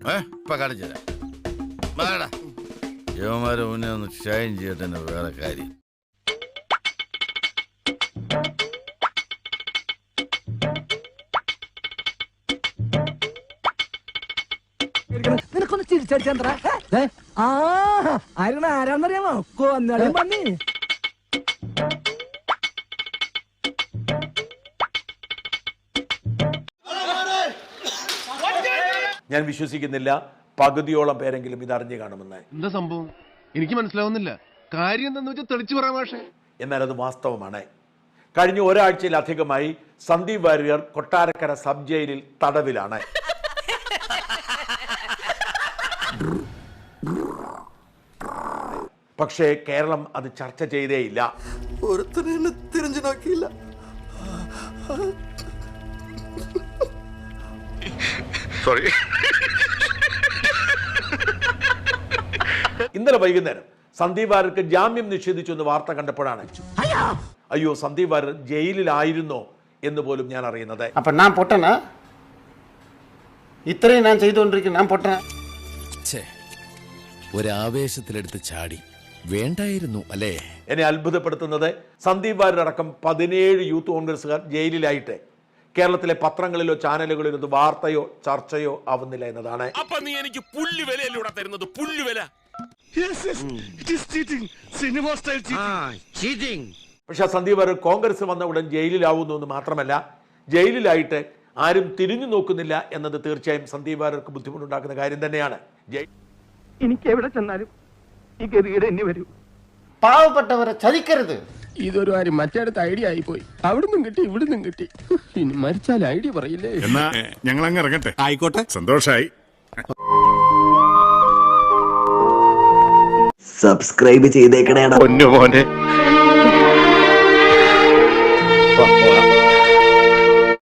ഇപ്പൊ കാണിച്ചു തരാം. വാടാ. യവന്മാരെ മുന്നേ ഒന്ന് ഷൈൻ ചെയ്യട്ടെ വേറെ കാര്യം. നിനക്കൊന്ന് ചിരിച്ചടിച്ചാ ആ ആരാണെന്നറിയാമോ കൊന്നാലും പന്നി ഞാൻ വിശ്വസിക്കുന്നില്ല. പകുതിയോളം പേരെങ്കിലും ഇത് അറിഞ്ഞു കാണുമെന്ന്. എന്താ സംഭവം? എനിക്ക് മനസ്സിലാവുന്നില്ല. കാര്യം എന്താന്ന് വെച്ചാൽ തെളിച്ചു പറയാം പക്ഷേ എന്നാൽ അത് വാസ്തവമാണ്. കഴിഞ്ഞ ഒരാഴ്ചയിലധികമായി സന്ദീപ് വാര്യർ കൊട്ടാരക്കര സബ് ജയിലിൽ തടവിലാണ്. പക്ഷേ കേരളം അത് ചർച്ച ചെയ്തേയില്ല. തിരിഞ്ഞു നോക്കിയില്ല സോറി ഇന്നലെ വൈകുന്നേരം സന്ദീപ് വാര്യർക്ക് ജാമ്യം നിഷേധിച്ചു എന്ന് വാർത്ത കണ്ടപ്പോഴാണ് അയ്യോ. സന്ദീപ് വാര്യർ ജയിലിലായിരുന്നോ എന്ന് പോലും ഞാൻ അറിയുന്നത്. അപ്പൊ ഞാൻ പൊട്ടന? ഇത്രയും ഞാൻ ചെയ്തുകൊണ്ടിരിക്കുന്ന ഞാൻ പൊട്ടന? ഒരാവേശത്തിലെടുത്ത് ചാടി. വേണ്ടായിരുന്നു അല്ലേ? എന്നെ അത്ഭുതപ്പെടുത്തുന്നത് സന്ദീപ് വാര്യരടക്കം പതിനേഴ് യൂത്ത് കോൺഗ്രസ്സുകാർ ജയിലിലായിട്ട് കേരളത്തിലെ പത്രങ്ങളിലോ ചാനലുകളിലോ ഇത് വാർത്തയോ ചർച്ചയോ ആവുന്നില്ല എന്നതാണ്. അപ്പൊ നീ എനിക്ക് പുല്ലുവിലൂടെ തരുന്നത്? പുല്ലുവില പക്ഷെ സന്ദീപ് അവർ കോൺഗ്രസ് വന്ന ഉടൻ ജയിലിലാവുന്നു എന്ന് മാത്രമല്ല ജയിലിലായിട്ട് ആരും തിരിഞ്ഞു നോക്കുന്നില്ല എന്നത് തീർച്ചയായും സന്ദീപ് വാര്യർക്ക് ബുദ്ധിമുട്ടുണ്ടാക്കുന്ന കാര്യം തന്നെയാണ്. എനിക്ക് എവിടെ ചെന്നാലും ഈ ഗതികേട് എന്നെ വരൂ. പാവപ്പെട്ടവരെ ചതിക്കരുത്. ഇതൊരു കാര്യം മറ്റേടത്ത് ഐഡിയ പോയി അവിടുന്നും കിട്ടി ഇവിടുന്നും കിട്ടി. ഇനി മരിച്ചാൽ ഐഡിയ പറയില്ലേ? എന്നാ ഞങ്ങൾ അങ്ങ് ഇറങ്ങട്ടെ. ആയിക്കോട്ടെ. സന്തോഷായി. സബ്സ്ക്രൈബ് ചെയ്തേക്കണേടാ. പൊന്നു മോനെ.